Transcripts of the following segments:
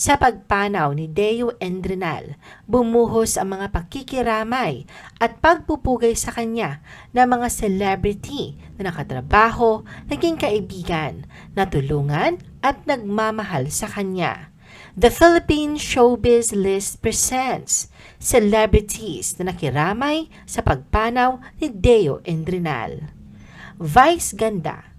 Sa pagpanaw ni Deo Endrenal, bumuhos ang mga pakikiramay at pagpupugay sa kanya ng mga celebrity na nakatrabaho, naging kaibigan, natulungan at nagmamahal sa kanya. The Philippine Showbiz List presents celebrities na nakiramay sa pagpanaw ni Deo Endrenal. Vice Ganda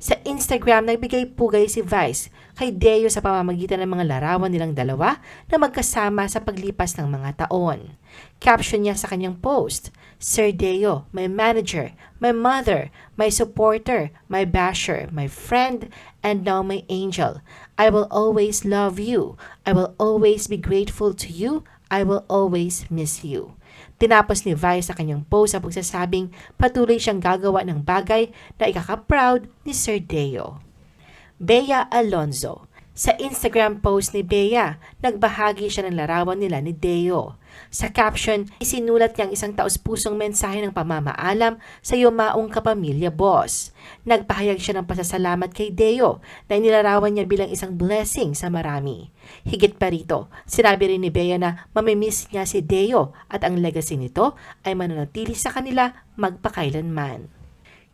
sa Instagram, nagbigay pugay si Vice kay Deo sa pamamagitan ng mga larawan nilang dalawa na magkasama sa paglipas ng mga taon. Caption niya sa kanyang post, Sir Deo, my manager, my mother, my supporter, my basher, my friend, and now my angel. I will always love you. I will always be grateful to you. I will always miss you. Tinapos ni Vice sa kanyang post sa pagsasabing patuloy siyang gagawa ng bagay na ikaka-proud ni Sir Deo. Bea Alonzo Sa Instagram post ni Bea, nagbahagi siya ng larawan nila ni Deo. Sa caption, isinulat niyang isang taus-pusong mensahe ng pamamaalam sa yumaong kapamilya boss. Nagpahayag siya ng pasasalamat kay Deo na inilarawan niya bilang isang blessing sa marami. Higit pa rito, sinabi rin ni Bea na mamimiss niya si Deo at ang legacy nito ay mananatili sa kanila magpakailanman.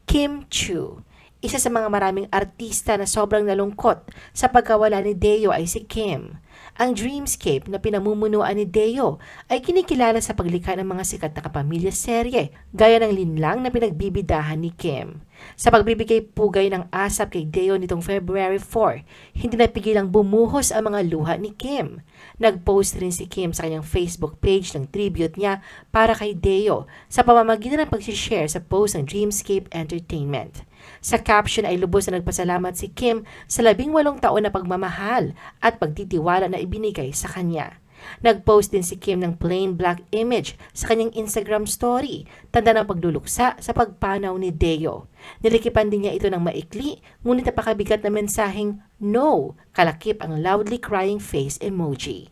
Kim Chu isa sa mga maraming artista na sobrang nalungkot sa pagkawala ni Deo ay si Kim. Ang Dreamscape na pinamumunuan ni Deo ay kinikilala sa paglikha ng mga sikat na kapamilya serye gaya ng linlang na pinagbibidahan ni Kim. Sa pagbibigay pugay ng asap kay Deo nitong February 4, hindi napigilang bumuhos ang mga luha ni Kim. Nag-post rin si Kim sa kanyang Facebook page ng tribute niya para kay Deo sa pamamagitan ng pag-share sa post ng Dreamscape Entertainment. Sa caption ay lubos na nagpasalamat si Kim sa labing walong taon na pagmamahal at pagtitiwala na ibinigay sa kanya. Nag-post din si Kim ng plain black image sa kanyang Instagram story, tanda ng pagluluksa sa pagpanaw ni Deo. Nilikipan din niya ito ng maikli, ngunit napakabigat na mensaheng no, kalakip ang loudly crying face emoji.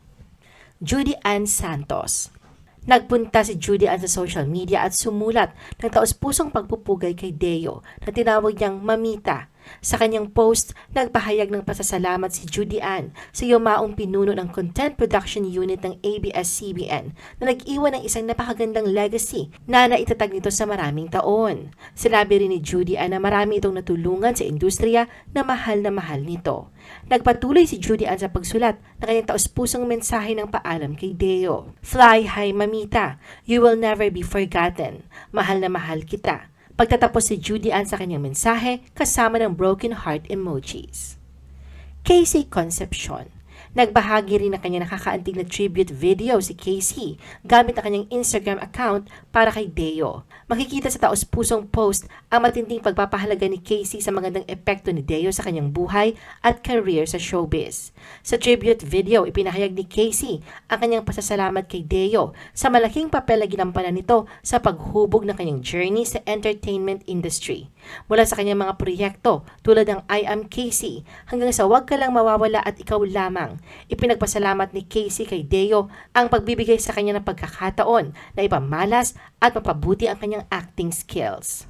Judy Ann Santos Nagpunta si Judy Ann sa social media at sumulat ng taos-pusong pagpupugay kay Deo na tinawag niyang Mamita. Sa kanyang post, nagpahayag ng pasasalamat si Judy Ann sa yumaong pinuno ng Content Production Unit ng ABS-CBN na nag-iwan ng isang napakagandang legacy na naitatag nito sa maraming taon. Sinabi rin ni Judy Ann na marami itong natulungan sa industriya na mahal na mahal nito. Nagpatuloy si Judy Ann sa pagsulat ng kanyang taos-pusong mensahe ng paalam kay Deo. Fly high, mamita. You will never be forgotten. Mahal na mahal kita. Pagtatapos si Judy Ann sa kanyang mensahe kasama ng broken heart emojis. Casey Concepcion Nagbahagi rin ng kanyang nakakaantig na tribute video si Casey gamit ang kanyang Instagram account para kay Deo. Makikita sa taos-pusong post ang matinding pagpapahalaga ni Casey sa magandang epekto ni Deo sa kanyang buhay at career sa showbiz. Sa tribute video, ipinahayag ni Casey ang kanyang pasasalamat kay Deo sa malaking papel na ginampanan nito sa paghubog ng kanyang journey sa entertainment industry. Mula sa kanyang mga proyekto tulad ng I Am Casey hanggang sa Huwag Ka Lang Mawawala at Ikaw Lamang, ipinagpasalamat ni Casey kay Deo ang pagbibigay sa kanya ng pagkakataon na ipamalas at mapabuti ang kanyang acting skills.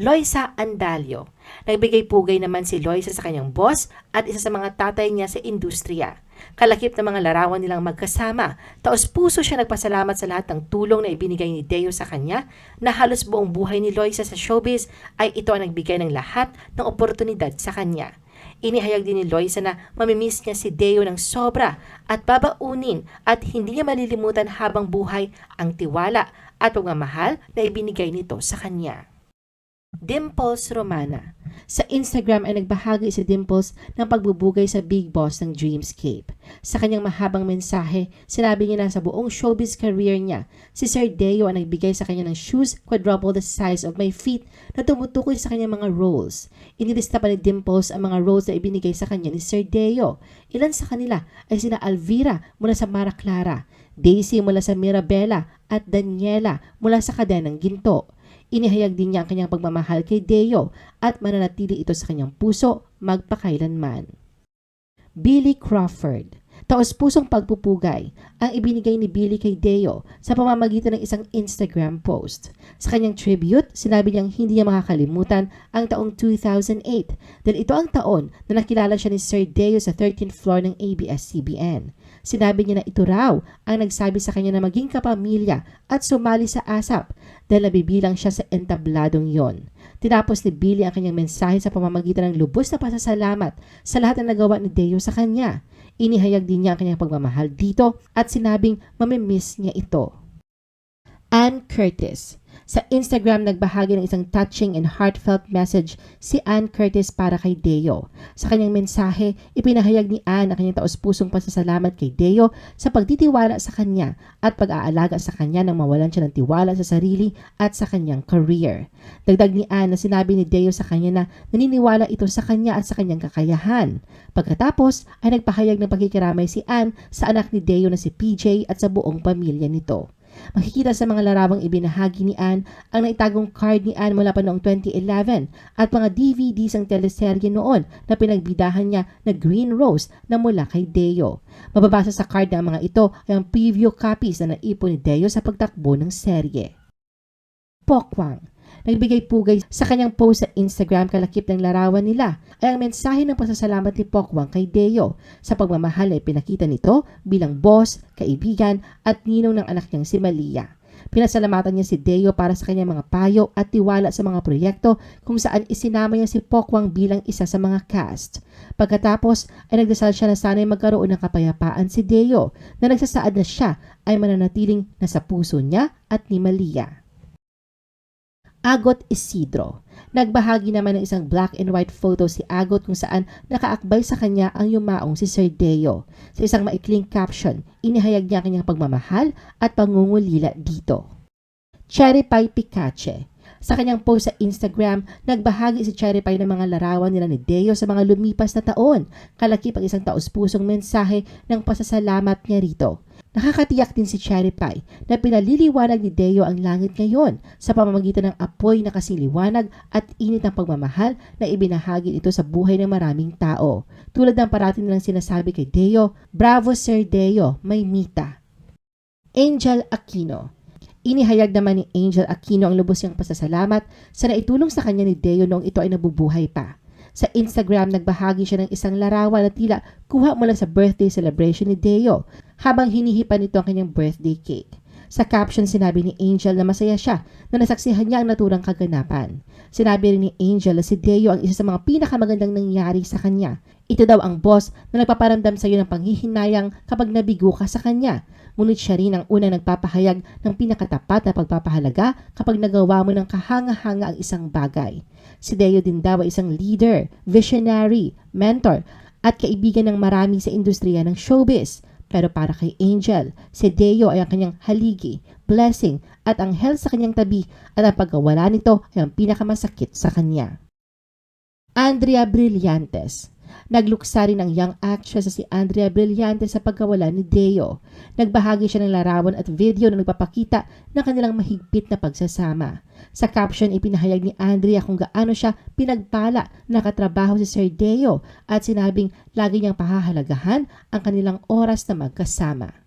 Loisa Andalio. Nagbigay pugay naman si Loisa sa kanyang boss at isa sa mga tatay niya sa industriya. Kalakip na mga larawan nilang magkasama. Taos puso siya nagpasalamat sa lahat ng tulong na ibinigay ni Deo sa kanya na halos buong buhay ni Loisa sa showbiz ay ito ang nagbigay ng lahat ng oportunidad sa kanya. Inihayag din ni Loisa na mamimiss niya si Deo ng sobra at babaunin at hindi niya malilimutan habang buhay ang tiwala at pagmamahal na ibinigay nito sa kanya. Dimples Romana. Sa Instagram ay nagbahagi si Dimples ng pagbubugay sa Big Boss ng Dreamscape. Sa kanyang mahabang mensahe, sinabi niya na sa buong showbiz career niya, si Sir Deo ang nagbigay sa kanya ng shoes quadruple the size of my feet na tumutukoy sa kanyang mga roles. Inilista pa ni Dimples ang mga roles na ibinigay sa kanya ni Sir Deo. Ilan sa kanila ay sina Alvira mula sa Mara Clara, Daisy mula sa Mirabella at Daniela mula sa Kadenang Ginto. Inihayag din niya ang kanyang pagmamahal kay Deo at mananatili ito sa kanyang puso magpakailanman. Billy Crawford taos-pusong pagpupugay ang ibinigay ni Billy kay Deo sa pamamagitan ng isang Instagram post. Sa kanyang tribute, sinabi niyang hindi niya makakalimutan ang taong 2008 dahil ito ang taon na nakilala siya ni Sir Deo sa 13th floor ng ABS-CBN. Sinabi niya na ito raw ang nagsabi sa kanya na maging kapamilya at sumali sa ASAP dahil nabibilang siya sa entabladong yon. Tinapos ni Billy ang kanyang mensahe sa pamamagitan ng lubos na pasasalamat sa lahat ng nagawa ni Deo sa kanya. Inihayag din niya ang kanyang pagmamahal dito at sinabing mamimiss niya ito. Ann Curtis sa Instagram, nagbahagi ng isang touching and heartfelt message si Ann Curtis para kay Deo. Sa kanyang mensahe, ipinahayag ni Ann ang kanyang taos-pusong pasasalamat kay Deo sa pagtitiwala sa kanya at pag-aalaga sa kanya nang mawalan siya ng tiwala sa sarili at sa kanyang career. Dagdag ni Ann na sinabi ni Deo sa kanya na naniniwala ito sa kanya at sa kanyang kakayahan. Pagkatapos ay nagpahayag ng pagkikiramay si Ann sa anak ni Deo na si PJ at sa buong pamilya nito. Makikita sa mga larawang ibinahagi ni Anne ang naitagong card ni Anne mula pa noong 2011 at mga DVDs ang teleserye noon na pinagbidahan niya na Green Rose na mula kay Deo. Mababasa sa card ng mga ito ay ang preview copies na naipon ni Deo sa pagtakbo ng serye. Pokwang nagbigay pugay sa kanyang post sa Instagram kalakip ng larawan nila ay ang mensahe ng pasasalamat ni Pokwang kay Deo sa pagmamahal ay pinakita nito bilang boss, kaibigan at ninong ng anak niyang si Malia. Pinasalamatan niya si Deo para sa kanyang mga payo at tiwala sa mga proyekto kung saan isinama niya si Pokwang bilang isa sa mga cast. Pagkatapos ay nagdasal siya na sana'y magkaroon ng kapayapaan si Deo na nagsasaad na siya ay mananatiling nasa puso niya at ni Malia. Agot Isidro. Nagbahagi naman ng isang black and white photo si Agot kung saan nakaakbay sa kanya ang yumaong si Sir Deo. Sa isang maikling caption, inihayag niya kanyang pagmamahal at pangungulila dito. Cherry Pie Picache. Sa kanyang post sa Instagram, nagbahagi si Cherry Pie ng mga larawan nila ni Deo sa mga lumipas na taon. Kalakip ang isang taus-pusong mensahe ng pasasalamat niya rito. Nakakatiyak din si Cherry Pie na pinaliliwanag ni Deo ang langit ngayon sa pamamagitan ng apoy na kasiliwanag at init ng pagmamahal na ibinahagi ito sa buhay ng maraming tao. Tulad ng parating nilang sinasabi kay Deo, Bravo Sir Deo, may mita. Angel Aquino Inihayag naman ni Angel Aquino ang lubos niyang pasasalamat sa naitulong sa kanya ni Deo noong ito ay nabubuhay pa. Sa Instagram, nagbahagi siya ng isang larawan na tila kuha mula sa birthday celebration ni Deo habang hinihipan nito ang kanyang birthday cake. Sa caption, sinabi ni Angel na masaya siya na nasaksihan niya ang naturang kaganapan. Sinabi rin ni Angel na si Deo ang isa sa mga pinakamagandang nangyari sa kanya. Ito daw ang boss na nagpaparamdam sa iyo ng panghihinayang kapag nabigo ka sa kanya. Ngunit siya rin ang unang nagpapahayag ng pinakatapat na pagpapahalaga kapag nagawa mo ng kahanga-hanga ang isang bagay. Si Deo din daw ay isang leader, visionary, mentor, at kaibigan ng marami sa industriya ng showbiz. Pero para kay Angel, si Deo ay ang kanyang haligi, blessing at anghel sa kanyang tabi at ang pagkawala nito ay ang pinakamasakit sa kanya. Andrea Brillantes Nagluksa rin ang young actress si Andrea Brillante sa pagkawala ni Deo. Nagbahagi siya ng larawan at video na nagpapakita ng kanilang mahigpit na pagsasama. Sa caption, ipinahayag ni Andrea kung gaano siya pinagpala na katrabaho si Sir Deo at sinabing lagi niyang pahahalagahan ang kanilang oras na magkasama.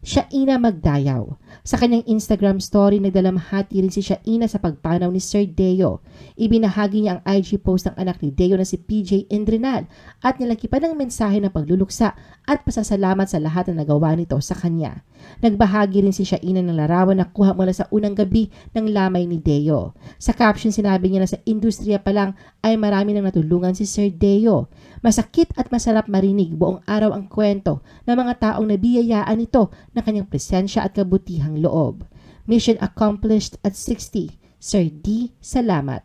Shaina Magdayaw. Sa kanyang Instagram story, nagdalamhati rin si Shaina sa pagpanaw ni Sir Deo. Ibinahagi niya ang IG post ng anak ni Deo na si PJ Indrinal at nilakipan ng mensahe ng pagluluksa at pasasalamat sa lahat na nagawa nito sa kanya. Nagbahagi rin si Shaina ng larawan na kuha mula sa unang gabi ng lamay ni Deo. Sa caption sinabi niya na sa industriya pa lang ay marami nang natulungan si Sir Deo. Masakit at masarap marinig buong araw ang kwento ng mga taong nabiyayaan nito ng kanyang presensya at kabutihang loob. Mission accomplished at 60. Sir D, salamat.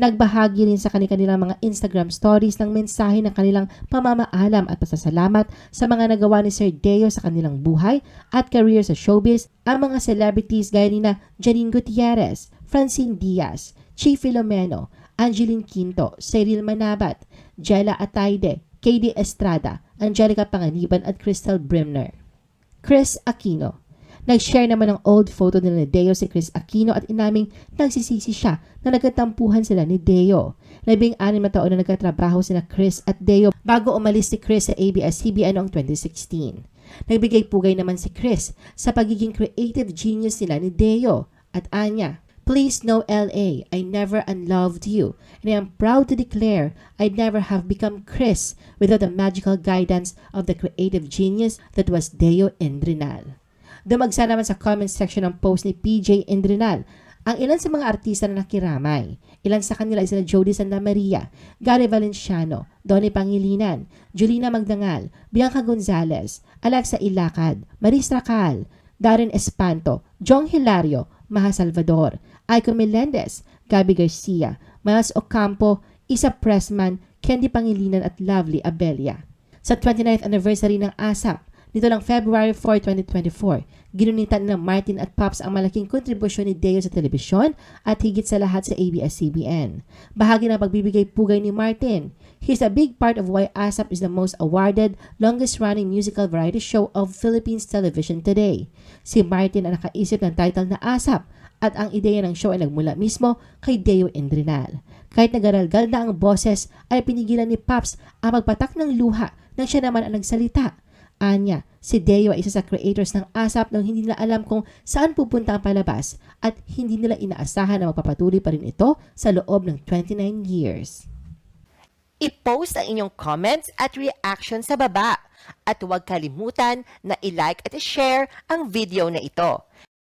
Nagbahagi rin sa kanilang mga Instagram stories ng mensahe ng kanilang pamamaalam at pasasalamat sa mga nagawa ni Sir Deo sa kanilang buhay at career sa showbiz ang mga celebrities gaya ni na Janine Gutierrez, Francine Diaz, Chi Filomeno, Angeline Quinto, Cyril Manabat, Jella Ataide, KD Estrada, Angelica Panganiban at Crystal Brimner. Chris Aquino. Nag-share naman ng old photo nila ni Deo si Chris Aquino at inaming nagsisisi siya na nagkatampuhan sila ni Deo. Labing anim na taon na nagkatrabaho sina Chris at Deo bago umalis si Chris sa ABS-CBN noong 2016. Nagbigay pugay naman si Chris sa pagiging creative genius nila ni Deo at Anya. Please know LA, I never unloved you, and I am proud to declare I'd never have become Chris without the magical guidance of the creative genius that was Deo Endrinal. Dumagsa naman sa comment section ng post ni PJ Endrinal ang ilan sa mga artista na nakiramay. Ilan sa kanila ay sina Jody Santa Maria, Gary Valenciano, Donnie Pangilinan, Julina Magdangal, Bianca Gonzalez, Alexa Ilacad, Maris Racal, Darren Espanto, Jong Hilario, Maha Salvador, Aiko Melendez, Gabi Garcia, Miles Ocampo, Isa Pressman, Candy Pangilinan at Lovely Abelia. Sa 29th anniversary ng ASAP, nito lang February 4, 2024, ginunitan ng Martin at Pops ang malaking kontribusyon ni Deo sa telebisyon at higit sa lahat sa ABS-CBN. Bahagi ng pagbibigay pugay ni Martin. He's a big part of why ASAP is the most awarded, longest-running musical variety show of Philippines television today. Si Martin ang nakaisip ng title na ASAP at ang ideya ng show ay nagmula mismo kay Deo Endrinal. Kahit nagaralgal na ang boses, ay pinigilan ni Pops ang magpatak ng luha nang siya naman ang nagsalita. Anya, si Deo ay isa sa creators ng ASAP nang hindi nila alam kung saan pupunta ang palabas at hindi nila inaasahan na magpapatuloy pa rin ito sa loob ng 29 years. I-post ang inyong comments at reaction sa baba. At huwag kalimutan na i-like at i-share ang video na ito.